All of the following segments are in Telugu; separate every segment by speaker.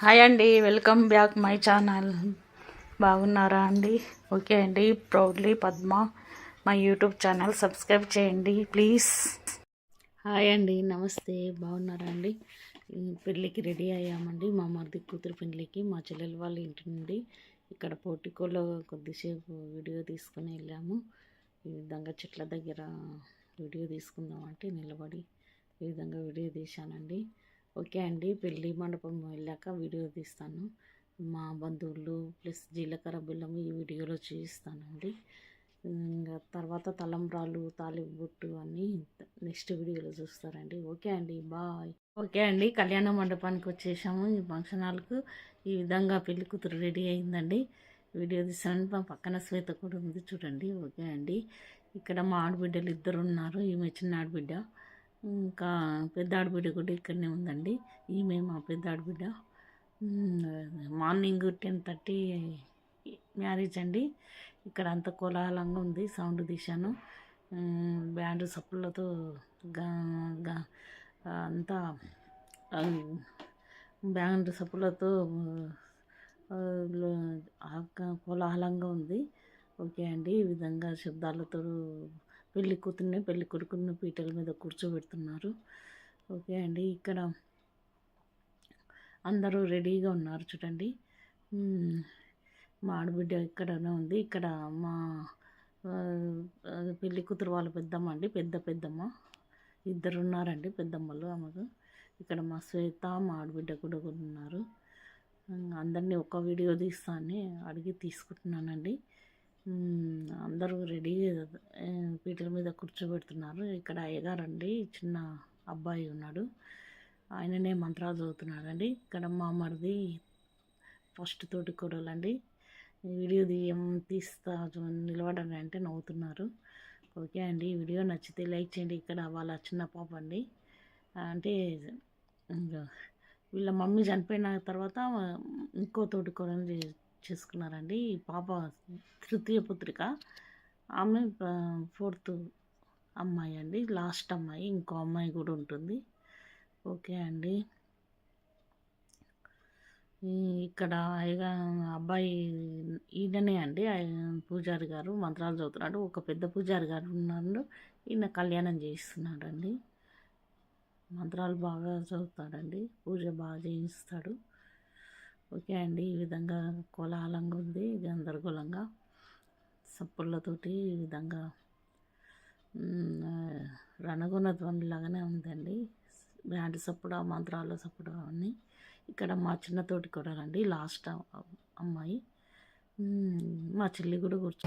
Speaker 1: హాయ్ అండి వెల్కమ్ బ్యాక్ మై ఛానల్. బాగున్నారా అండి? ఓకే అండి ప్రౌడ్లీ పద్మ మా యూట్యూబ్ ఛానల్ సబ్స్క్రైబ్ చేయండి ప్లీజ్. హాయ్ అండి నమస్తే బాగున్నారా అండి? పెళ్ళికి రెడీ అయ్యామండి మా మరిది కూతురు పెళ్ళికి మా చెల్లెల వాళ్ళ ఇంటి నుండి. ఇక్కడ పోటికోలో కొద్దిసేపు వీడియో తీసుకుని వెళ్ళాము. ఈ విధంగా చెట్ల దగ్గర వీడియో తీసుకుందామంటే నిలబడి ఈ విధంగా వీడియో తీశానండి. ఓకే అండి. పెళ్ళి మండపం వెళ్ళాక వీడియో తీస్తాను. మా బంధువులు ప్లస్ జీలకర్ర బెల్లం ఈ వీడియోలో చూపిస్తానండి ఇంకా తర్వాత తలంబ్రాలు తాలిబొట్టు అన్నీ నెక్స్ట్ వీడియోలో చూస్తారండి. ఓకే అండి. బాయ్. ఓకే అండి. కళ్యాణ మండపానికి వచ్చేసాము. ఈ ఫంక్షన్ హాల్కు ఈ విధంగా పెళ్ళి కూతురు రెడీ అయిందండి. వీడియో తీసానండి మా పక్కన శ్వేత కూడా ఉంది చూడండి. ఓకే అండి. ఇక్కడ మా ఆడబిడ్డలు ఇద్దరు ఉన్నారు. ఈమె చిన్న ఆడబిడ్డ. ఇంకా పెద్ద ఆడబిడ్డ కూడా ఇక్కడనే ఉందండి. ఈమె మా పెద్ద ఆడబిడ్డ మార్నింగ్ టెన్ థర్టీ మ్యారేజ్ అండి. ఇక్కడ అంత కోలాహలంగా ఉంది సౌండ్ తీశాను బ్యాండ్ సప్పులతో అంతా బ్యాండ్ సప్పులతో కోలాహలంగా ఉంది. ఓకే అండి. ఈ విధంగా శబ్దాలతో పెళ్ళి కూతుర్ని పెళ్ళి కొడుకుని పీటల మీద కూర్చోబెడుతున్నారు. ఓకే అండి ఇక్కడ అందరూ రెడీగా ఉన్నారు చూడండి. మా ఆడబిడ్డ ఇక్కడనే ఉంది. ఇక్కడ మా పెళ్ళి కూతురు వాళ్ళ పెద్దమ్మ అండి పెద్ద పెద్దమ్మ. ఇద్దరు ఉన్నారండి పెద్దమ్మలు ఆమెకు. ఇక్కడ మా శ్వేత మా ఆడబిడ్డ కూడా ఉన్నారు. అందరినీ ఒక వీడియో తీస్తానని అడిగి తీసుకుంటున్నానండి. అందరూ రెడీ పీటల మీద కూర్చోబెడుతున్నారు. ఇక్కడ అయ్యగారండి చిన్న అబ్బాయి ఉన్నాడు. ఆయననే మంత్రాలు చదువుతున్నాడండి. ఇక్కడ మా మరిది ఫస్ట్ తోటి కొడలండి. వీడియో తీయం తీస్తా నిలబడండి అంటే నవ్వుతున్నారు. ఓకే అండి వీడియో నచ్చితే లైక్ చేయండి. ఇక్కడ వాళ్ళ చిన్న పాప అండి. అంటే వీళ్ళ మమ్మీ చనిపోయిన తర్వాత ఇంకో తోటి కొడలు చేసుకున్నారండి. ఈ పాప తృతీయ పుత్రిక. ఆమె ఫోర్త్ అమ్మాయి అండి. లాస్ట్ అమ్మాయి. ఇంకో అమ్మాయి కూడా ఉంటుంది. ఓకే అండి. ఇక్కడ అయ్యగా అబ్బాయి ఈయననే అండి. పూజారి గారు మంత్రాలు చదువుతున్నాడు. ఒక పెద్ద పూజారి గారు ఉన్నాడు. ఈయన కళ్యాణం చేయిస్తున్నాడండి. మంత్రాలు బాగా చదువుతాడండి. పూజ బాగా చేయిస్తాడు. ఓకే అండి. ఈ విధంగా కోలాహలంగా ఉంది. గందరగోళంగా సప్పుళ్ళతోటి ఈ విధంగా రణగుణ ధ్వనిలాగానే ఉందండి. బ్యాండ్ సప్పుడు మంత్రాల సప్పుడు అన్నీ ఇక్కడ మా చిన్న తోటి కూడా రండి. లాస్ట్ అమ్మాయి. మా చెల్లి కూడా కూర్చో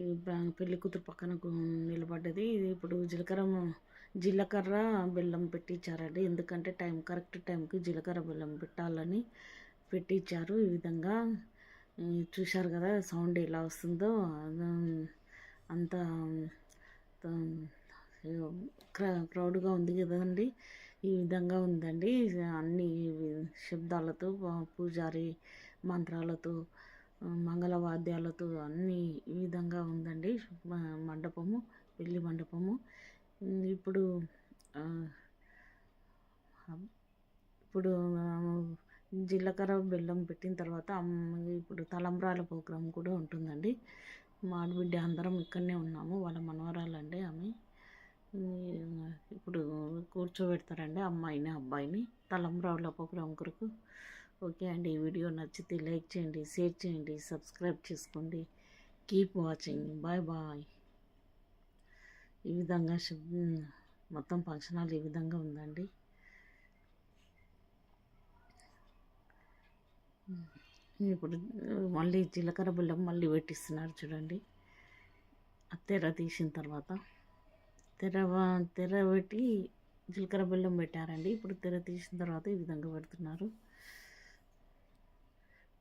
Speaker 1: ఈ పెళ్ళి కూతురు పక్కన నిలబడ్డది. ఇది ఇప్పుడు జీలకర్ర జీలకర్ర బెల్లం పెట్టించారండి ఎందుకంటే టైం కరెక్ట్ టైంకి జీలకర్ర బెల్లం పెట్టాలని పెట్టించారు ఈ విధంగా చూశారు కదా సౌండ్ ఎలా వస్తుందో. అంత క్రౌడ్గా ఉంది కదండి. ఈ విధంగా ఉందండి. అన్ని శబ్దాలతో పూజారి మంత్రాలతో మంగళవాద్యాలతో అన్ని ఈ విధంగా ఉందండి. మండపము పెళ్ళి మండపము. ఇప్పుడు ఇప్పుడు జీలకర్ర బెల్లం పెట్టిన తర్వాత ఇప్పుడు తలంబ్రాల ప్రోగ్రాం కూడా ఉంటుందండి. మా ఆడబిడ్డ అందరం ఇక్కడనే ఉన్నాము వాళ్ళ మనవరాలండి ఆమె. ఇప్పుడు కూర్చోబెడతారండి అమ్మాయిని అబ్బాయిని తలంబ్రాల ప్రోగ్రాం కొరకు. ఓకే అండి. ఈ వీడియో నచ్చితే లైక్ చేయండి షేర్ చేయండి సబ్స్క్రైబ్ చేసుకోండి. Keep watching. Bye bye. ఈ విధంగా మొత్తం ఫంక్షన్ హాల్ ఈ విధంగా ఉందండి. ఇప్పుడు మళ్ళీ జీలకర్ర బెల్లం మళ్ళీ పెట్టిస్తున్నారు చూడండి. ఆ తెర తీసిన తర్వాత తెర తెర పెట్టి జీలకర్ర బెల్లం పెట్టారండి. ఇప్పుడు తెర తీసిన తర్వాత ఈ విధంగా పెడుతున్నారు.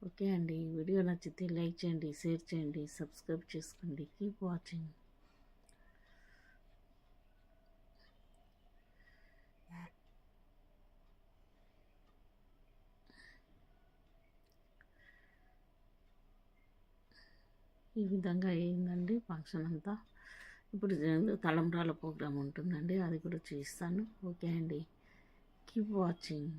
Speaker 1: ఓకే అండి. ఈ వీడియో నచ్చితే లైక్ చేయండి షేర్ చేయండి సబ్స్క్రైబ్ చేసుకోండి. Keep watching. ఈ విధంగా అయిందండి ఫంక్షన్ అంతా. ఇప్పుడు తలంబ్రాల ప్రోగ్రామ్ ఉంటుందండి. అది కూడా చేస్తాను. ఓకే అండి. Keep watching.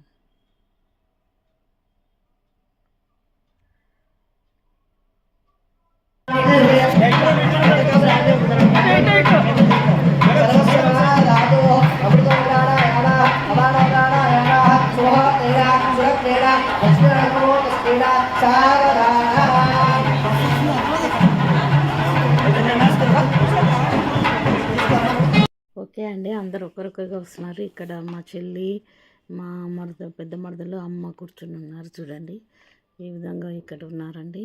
Speaker 1: ఓకే అండి అందరు ఒకరొకరిగా వస్తున్నారు. ఇక్కడ మా చెల్లి మా మరద పెద్ద మరదలు అమ్మ కూర్చుని ఉన్నారు. చూడండి ఈ విధంగా ఇక్కడ ఉన్నారండి.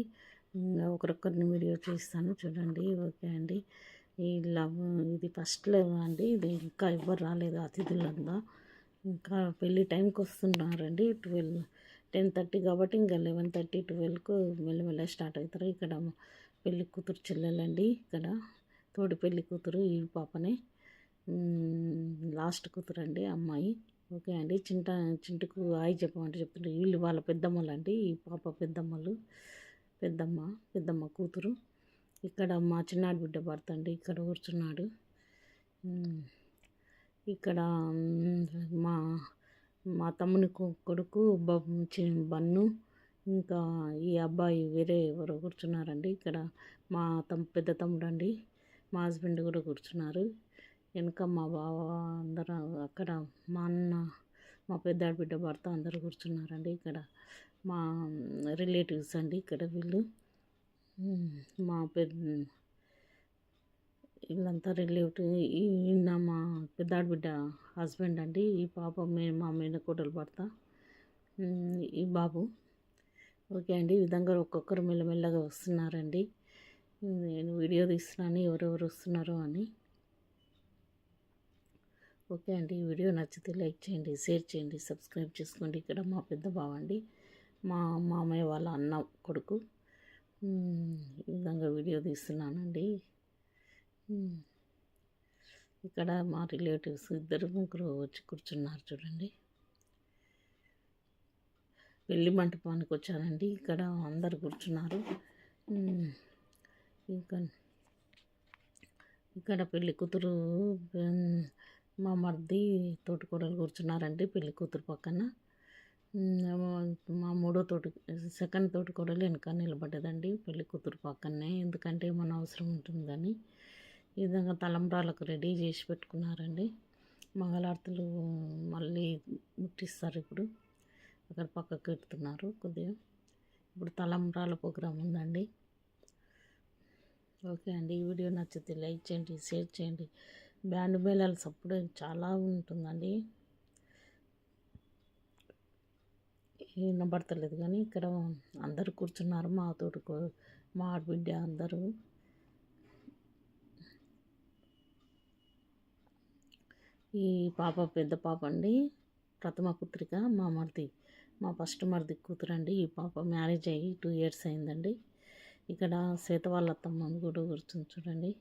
Speaker 1: ఒకరొకరిని వీడియో చేస్తాను చూడండి ఓకే అండి. ఈ లవ్ ఇది ఫస్ట్ లవ్ అండి. ఇది ఇంకా ఎవరు రాలేదు అతిథులంతా. ఇంకా పెళ్ళి టైంకి వస్తున్నారండి ట్వెల్వ్ టెన్ థర్టీ కాబట్టి ఇంకా లెవెన్ థర్టీ ట్వెల్వ్కు మెల్లమెల్ల స్టార్ట్ అవుతారు. ఇక్కడ పెళ్ళి కూతురు చెల్లెలండి ఇక్కడ తోడి పెళ్ళి కూతురు ఈ పాపనే. లాస్ట్ కూతురు అండి అమ్మాయి. ఓకే అండి. చింట చింటకు హాయ్ చెప్పమంటే చెప్తుంటారు వీళ్ళు వాళ్ళ పెద్దమ్మలు అండి ఈ పాప పెద్దమ్మలు. పెద్దమ్మ పెద్దమ్మ కూతురు. ఇక్కడ మా చిన్నాడు బిడ్డ భర్త అండి ఇక్కడ కూర్చున్నాడు. ఇక్కడ మా మా తమ్ముని కొడుకు బ- బన్ను ఇంకా ఈ అబ్బాయి వేరే ఎవరు కూర్చున్నారండి. ఇక్కడ మా తమ్ పెద్ద తమ్ముడు అండి మా హస్బెండ్ కూడా కూర్చున్నారు. వెనుక మా బావ అందరూ అక్కడ మా అన్న మా పెద్ద బిడ్డ భర్త అందరూ కూర్చున్నారండి. ఇక్కడ మా రిలేటివ్స్ అండి ఇక్కడ వీళ్ళు. మా పెద్ద వీళ్ళంతా రిలేటివ్. ఈయన మా పెద్దాడి బిడ్డ హస్బెండ్ అండి. ఈ పాప మే మా మేనకోటలు పడతా. ఈ బాబు. ఓకే అండి. ఈ విధంగా ఒక్కొక్కరు మెల్లమెల్లగా వస్తున్నారండి. నేను వీడియో తీస్తున్నాను ఎవరెవరు వస్తున్నారో అని. ఓకే అండి. ఈ వీడియో నచ్చితే లైక్ చేయండి షేర్ చేయండి సబ్స్క్రైబ్ చేసుకోండి. ఇక్కడ మా పెద్ద బావ అండి. మా మామయ్య వాళ్ళ అన్న కొడుకు. ఈ విధంగా వీడియో తీస్తున్నానండి. ఇక్కడ మా రిలేటివ్స్ ఇద్దరు ముగ్గురు వచ్చి కూర్చున్నారు చూడండి. పెళ్ళి మంటపానికి వచ్చానండి. ఇక్కడ అందరు కూర్చున్నారు. ఇంకా ఇక్కడ పెళ్ళి కూతురు మా మర్ది తోటికోడలు కూర్చున్నారండి. పెళ్ళి కూతురు పక్కన. మా మూడో తోటి సెకండ్ తోటి తోటికోడలు వెనక నిలబడ్డదండి పెళ్ళి కూతురు పక్కనే. ఎందుకంటే మన అవసరం ఉంటుందని ఈ విధంగా తలంబ్రాలకు రెడీ చేసి పెట్టుకున్నారండి. మంగళారతులు మళ్ళీ ముట్టిస్తారు ఇప్పుడు. అక్కడ పక్కకు పెడుతున్నారు కొద్దిగా. ఇప్పుడు తలంబ్రాల ప్రోగ్రాం ఉందండి. ఓకే అండి. ఈ వీడియో నచ్చితే లైక్ చేయండి షేర్ చేయండి. బ్యాండ్ మేళాల సప్పుడు చాలా ఉంటుందండి. వినబడతలేదు. కానీ ఇక్కడ అందరు కూర్చున్నారు. మా తోటి కో- మా ఆడబిడ్డ అందరూ. ఈ పాప పెద్ద పాప అండి. ప్రథమ పుత్రిక మా మరిది. మా ఫస్ట్ మరిది కూతురు అండి ఈ పాప మ్యారేజ్ అయ్యి టూ ఇయర్స్ అయిందండి. ఇక్కడ శ్వేత వాళ్ళ అత్తమ్మ కూడా కూర్చుని చూడండి.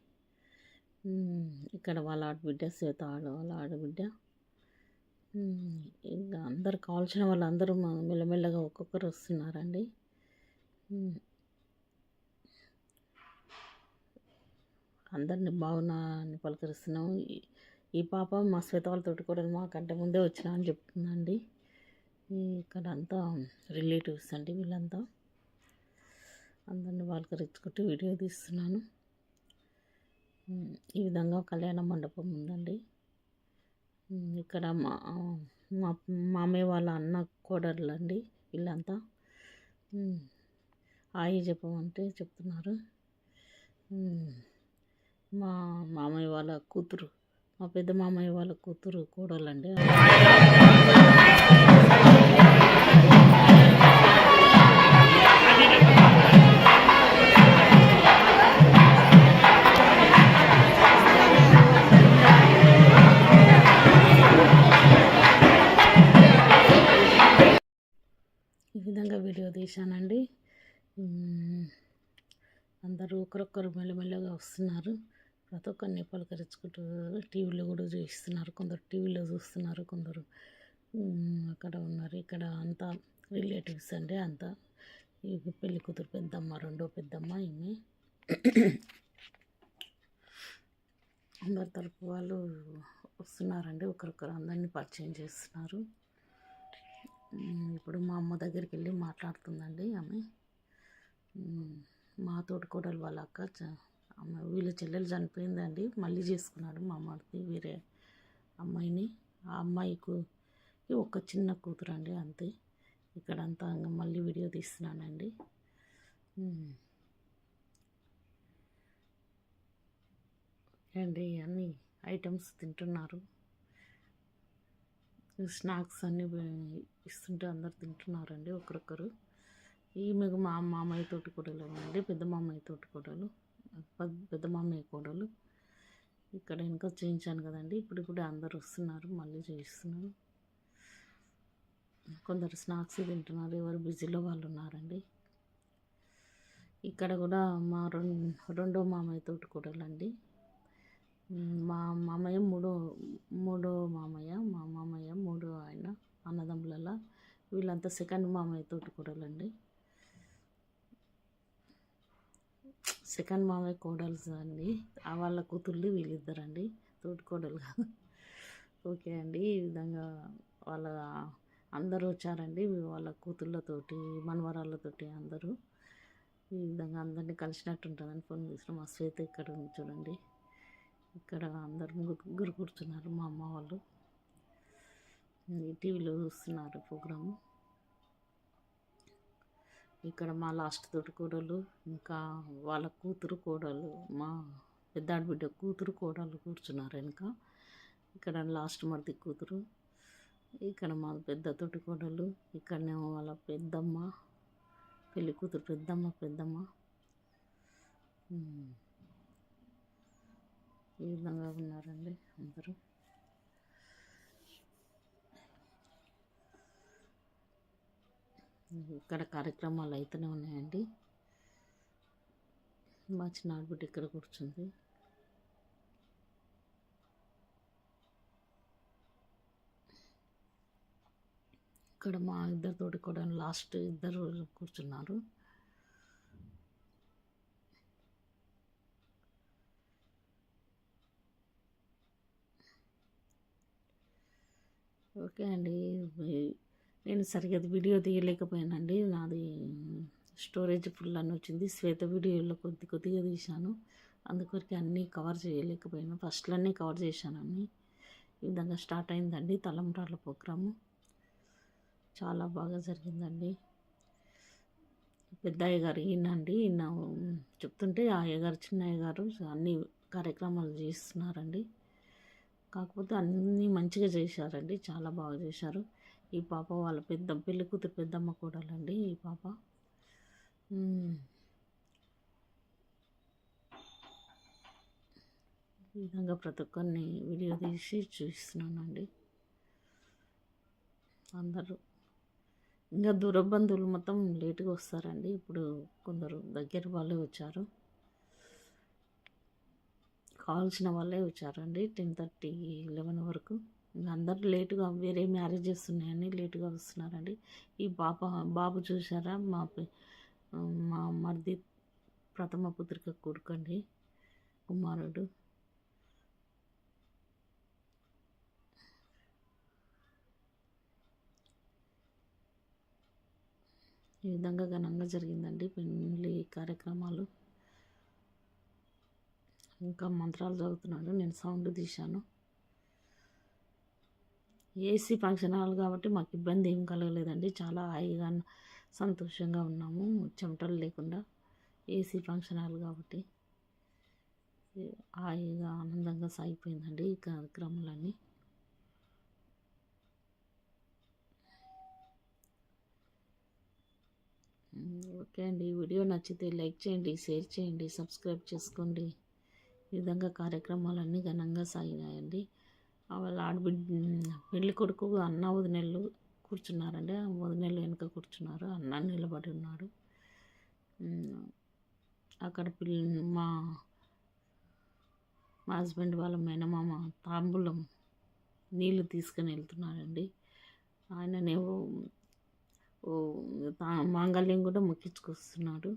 Speaker 1: ఇక్కడ వాళ్ళ ఆడబిడ్డ శ్వేత ఆడ వాళ్ళ ఆడబిడ్డ. ఇంకా అందరు కావాల్సిన వాళ్ళందరూ మా- మెల్లమెల్లగా ఒక్కొక్కరు వస్తున్నారండి. అందరిని బాగున్నా అని పలకరిస్తున్నాము. ఈ- ఈ పాప మా శ్వేత వాళ్ళతోటి కూడా మాకంటే ముందే వచ్చినా అని చెప్తుందండి. ఇక్కడ అంతా రిలేటివ్స్ అండి వీళ్ళంతా. అందరిని పలకరించుకుంటూ వీడియో తీస్తున్నాను. ఈ విధంగా కళ్యాణ మండపం ఉందండి. ఇక్కడ మా మా మామయ్య వాళ్ళ అన్న కోడళ్ళు అండి వీళ్ళంతా ఉమ్, చెప్పమంటే చెప్తున్నారు. మా మామయ్య వాళ్ళ కూతురు మా పెద్ద మామయ్య వాళ్ళ కూతురు కోడలండి విధంగా వీడియో తీశానండి. అందరూ ఒకరొకరు మెల్లమెల్లగా వస్తున్నారు. ప్రతి ఒక్కరిని పలకరించుకుంటూ టీవీలో కూడా చూపిస్తున్నారు. కొందరు టీవీలో చూస్తున్నారు కొందరు అక్కడ ఉన్నారు. ఇక్కడ అంతా రిలేటివ్స్ అండి అంతా. ఈ పెళ్ళి కూతురు పెద్దమ్మ రెండో పెద్దమ్మ ఈమె. అందరి తరపు వాళ్ళు వస్తున్నారండి. ఒకరొకరు అందరినీ పరిచయం చేస్తున్నారు. ఇప్పుడు మా అమ్మ దగ్గరికి వెళ్ళి మాట్లాడుతుందండి ఆమె. మా తోటికోడలు వాళ్ళ అక్క చ- ఆమె వీళ్ళ చెల్లెలు చనిపోయిందండి. మళ్ళీ చేసుకున్నాడు మా అమ్మడికి వేరే అమ్మాయిని. ఆ అమ్మాయికు ఒక చిన్న కూతురు అండి అంతే. ఇక్కడ అంతా ఇంకా మళ్ళీ వీడియో తీస్తున్నానండి. అండి అన్ని ఐటమ్స్ తింటున్నారు. స్నాక్స్ అన్నీ ఇస్తుంటే అందరు తింటున్నారండి ఒకరొకరు. ఈమెకు మా మామయ్య తోటి కూడలు అండి పెద్ద మామయ్య తోటి కూడలు పెద్ద- మామయ్య కూడలు. ఇక్కడ ఇంకా చేయించాను కదండి ఇప్పుడు కూడా అందరు వస్తున్నారు మళ్ళీ చేయిస్తున్నారు. కొందరు స్నాక్స్ తింటున్నారు ఎవరు బిజీలో వాళ్ళు ఉన్నారండి. ఇక్కడ కూడా మా రెండు రెండో మామయ్య తోటి అండి మా మామయ్య మూడో మూడో మామయ్య మా మామయ్య మూడో ఆయన అన్నదమ్ములలో. వీళ్ళంతా సెకండ్ మామయ్య తోటి కూడలండి. సెకండ్ మామయ్య కోడల్స్ అండి. ఆ వాళ్ళ కూతుళ్ళు వీళ్ళిద్దరండి. తోటి కోడలు కాదు. ఓకే అండి. ఈ విధంగా వాళ్ళ అందరూ వచ్చారండి. వాళ్ళ కూతుళ్ళతోటి మనవరాళ్ళతోటి అందరూ. ఈ విధంగా అందరినీ కలిసినట్టు ఉంటుందని ఫోన్ చేసిన. మా శ్వేత ఇక్కడ చూడండి. ఇక్కడ అందరు ముగ్గురు కూర్చున్నారు మా అమ్మ వాళ్ళు. టీవీలో చూస్తున్నారు ప్రోగ్రాము ఇక్కడ మా లాస్ట్ తోటి కోడలు ఇంకా వాళ్ళ కూతురు కోడలు మా పెద్ద ఆడబిడ్డ కూతురు కోడలు కూర్చున్నారు వెనుక. ఇక్కడ లాస్ట్ మరిది కూతురు ఇక్కడ మా పెద్ద తోటి కోడలు ఇక్కడనేమో వాళ్ళ పెద్దమ్మ పెళ్ళి కూతురు పెద్దమ్మ పెద్దమ్మ. ఈ విధంగా ఉన్నారండి అందరూ. ఇక్కడ కార్యక్రమాలు అయితేనే ఉన్నాయండి. మా చిన్న ఆడబిడ్డ ఇక్కడ కూర్చుంది. ఇక్కడ మా ఇద్దరితోటి కూడా లాస్ట్ ఇద్దరు కూర్చున్నారు. ఓకే అండి. నేను సరిగ్గా వీడియో తీయలేకపోయానండి. నాది స్టోరేజ్ ఫుల్ అని వచ్చింది. శ్వేత వీడియోలో కొద్ది కొద్దిగా తీశాను. అందుకొరికి అన్నీ కవర్ చేయలేకపోయాను. ఫస్ట్లోనే కవర్ చేశాను అన్నీ. ఈ విధంగా స్టార్ట్ అయిందండి తలంబ్రాల ప్రోగ్రాము. చాలా బాగా జరిగిందండి. పెద్ద అయ్యగారు ఈయనండి. ఈయన చెప్తుంటే ఆ అయ్యగారు చిన్న అయ్యగారు అన్ని కార్యక్రమాలు చేస్తున్నారండి. కాకపోతే అన్నీ మంచిగా చేశారండి. చాలా బాగా చేశారు. ఈ పాప వాళ్ళ పెద్ద పెళ్ళి కూతురు పెద్దమ్మ కూడాలండి ఈ పాప. ఈ విధంగా ప్రతి ఒక్కరిని వీడియో తీసి చూస్తున్నానండి. అందరూ. ఇంకా దూరబంధువులు మొత్తం లేటుగా వస్తారండి. ఇప్పుడు కొందరు దగ్గర వాళ్ళే వచ్చారు. కావాల్సిన వాళ్ళే వచ్చారండి. టెన్ థర్టీ లెవెన్ వరకు. అందరూ లేటుగా వేరే మ్యారేజెస్ ఉన్నాయని లేటుగా వస్తున్నారండి. ఈ పాప బాబు చూసారా మా మా మరిది ప్రథమ పుత్రిక కొడుకండి కుమారుడు. ఈ విధంగా ఘనంగా జరిగిందండి పెళ్ళి కార్యక్రమాలు. ఇంకా మంత్రాలు చదువుతున్నాడు. నేను సౌండ్ తీశాను. ఏసీ ఫంక్షన్ హాల్ కాబట్టి మాకు ఇబ్బంది ఏం కలగలేదండి. చాలా హాయిగా సంతోషంగా ఉన్నాము. చెమటలు లేకుండా ఏసీ ఫంక్షన్ హాల్ కాబట్టి. హాయిగా ఆనందంగా సాగిపోయిందండి ఈ కార్యక్రమాలన్నీ. ఓకే అండి. ఈ వీడియో నచ్చితే లైక్ చేయండి షేర్ చేయండి సబ్స్క్రైబ్ చేసుకోండి. ఈ విధంగా కార్యక్రమాలన్నీ ఘనంగా సాగినాయండి. వాళ్ళ ఆడబిడ్ పెళ్ళి కొడుకు అన్న వదినెళ్ళు కూర్చున్నారండి. ఆ వదినెళ్ళు వెనుక కూర్చున్నారు. అన్న నిలబడి ఉన్నాడు. అక్కడ పిల్ల మా మా హస్బెండ్ వాళ్ళ మేనమామ తాంబూలం నీళ్ళు తీసుకొని వెళ్తున్నాడండి ఆయననేమో నేను మాంగళ్యం కూడా ముక్కించుకొస్తున్నాడు.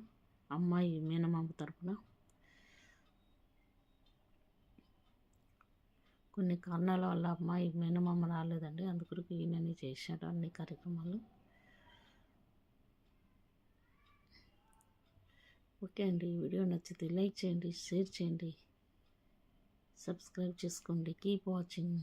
Speaker 1: అమ్మాయి మేనమామ తరపున. కొన్ని కారణాల వల్ల అమ్మాయి మేనమామ రాలేదండి. అందుకొరకు ఈయనని చేశాడు అన్ని కార్యక్రమాలు. ఓకే అండి. ఈ వీడియో నచ్చితే లైక్ చేయండి షేర్ చేయండి సబ్స్క్రైబ్ చేసుకోండి. Keep watching.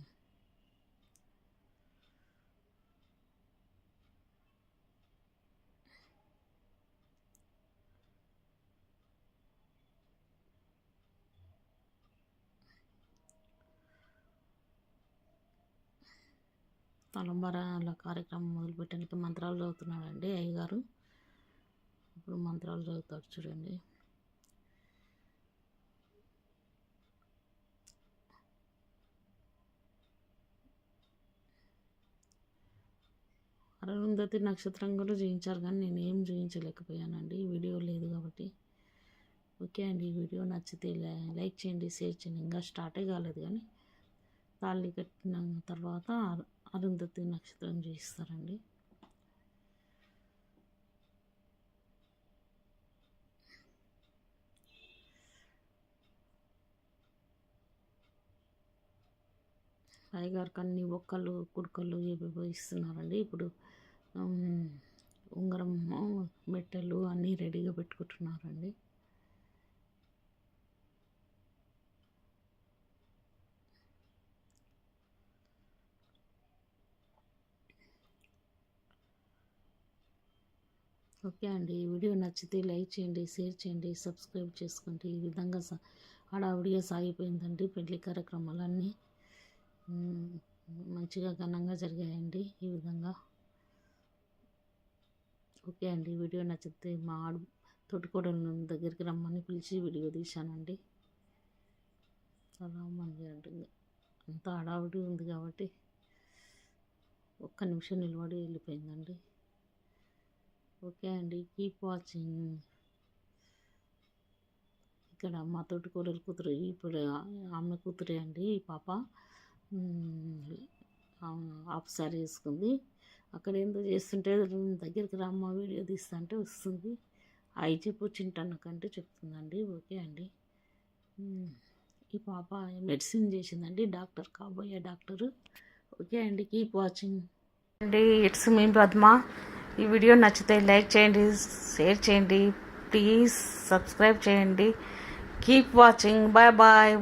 Speaker 1: తలంబరాల కార్యక్రమం మొదలుపెట్టడానికి మంత్రాలు చదువుతున్నాడండి అయ్యగారు. ఇప్పుడు మంత్రాలు చదువుతాడు చూడండి. అరుంధతి నక్షత్రం కూడా జయించారు కానీ నేను ఏం చూపించలేకపోయానండి వీడియో లేదు కాబట్టి. ఓకే అండి ఈ వీడియో నచ్చితే లైక్ చేయండి షేర్ చేయండి. ఇంకా స్టార్టే కాలేదు కానీ తాళి కట్టిన తర్వాత అరుంధతి నక్షత్రం చేయిస్తారండి. అయ్యగారికి అన్ని ఒక్కళ్ళు కుడుకలు ఏవేవో ఇస్తున్నారండి. ఇప్పుడు ఉంగరం మెట్టెలు అన్నీ రెడీగా పెట్టుకుంటున్నారండి. ఓకే అండి. ఈ వీడియో నచ్చితే లైక్ చేయండి షేర్ చేయండి సబ్స్క్రైబ్ చేసుకోండి. ఈ విధంగా సా హడావుడిగా సాగిపోయిందండి పెళ్ళి కార్యక్రమాలన్నీ. మంచిగా ఘనంగా జరిగాయండి ఈ విధంగా. ఓకే అండి. వీడియో నచ్చితే మా ఆడు తోటికోడల దగ్గరికి రమ్మని పిలిచి వీడియో తీశానండి. చాలా మంచిగా ఉంటుంది అంతా హడావుడి ఉంది కాబట్టి ఒక్క నిమిషం నిలబడి వెళ్ళిపోయిందండి. ఓకే అండి. Keep watching. ఇక్కడ మా తోటి కూరలు కూతురు ఇప్పుడు ఆమె కూతురే అండి ఈ పాప మ్, హాఫ్ సారీ వేసుకుంది. అక్కడ ఏందో చేస్తుంటే దగ్గరికి రామ్మ వీడియో తీస్తుంటే వస్తుంది. అయి చెప్పు చింటన్నకంటే చెప్తుందండి. ఓకే అండి. ఈ పాప మెడిసిన్ చేసిందండి డాక్టర్ కాబోయే డాక్టరు. ఓకే అండి కీప్ వాచింగ్. అండి ఇట్స్ మీ పద్మ. ఈ వీడియో నచ్చితే లైక్ చేయండి షేర్ చేయండి ప్లీజ్ సబ్స్క్రైబ్ చేయండి. Keep watching bye bye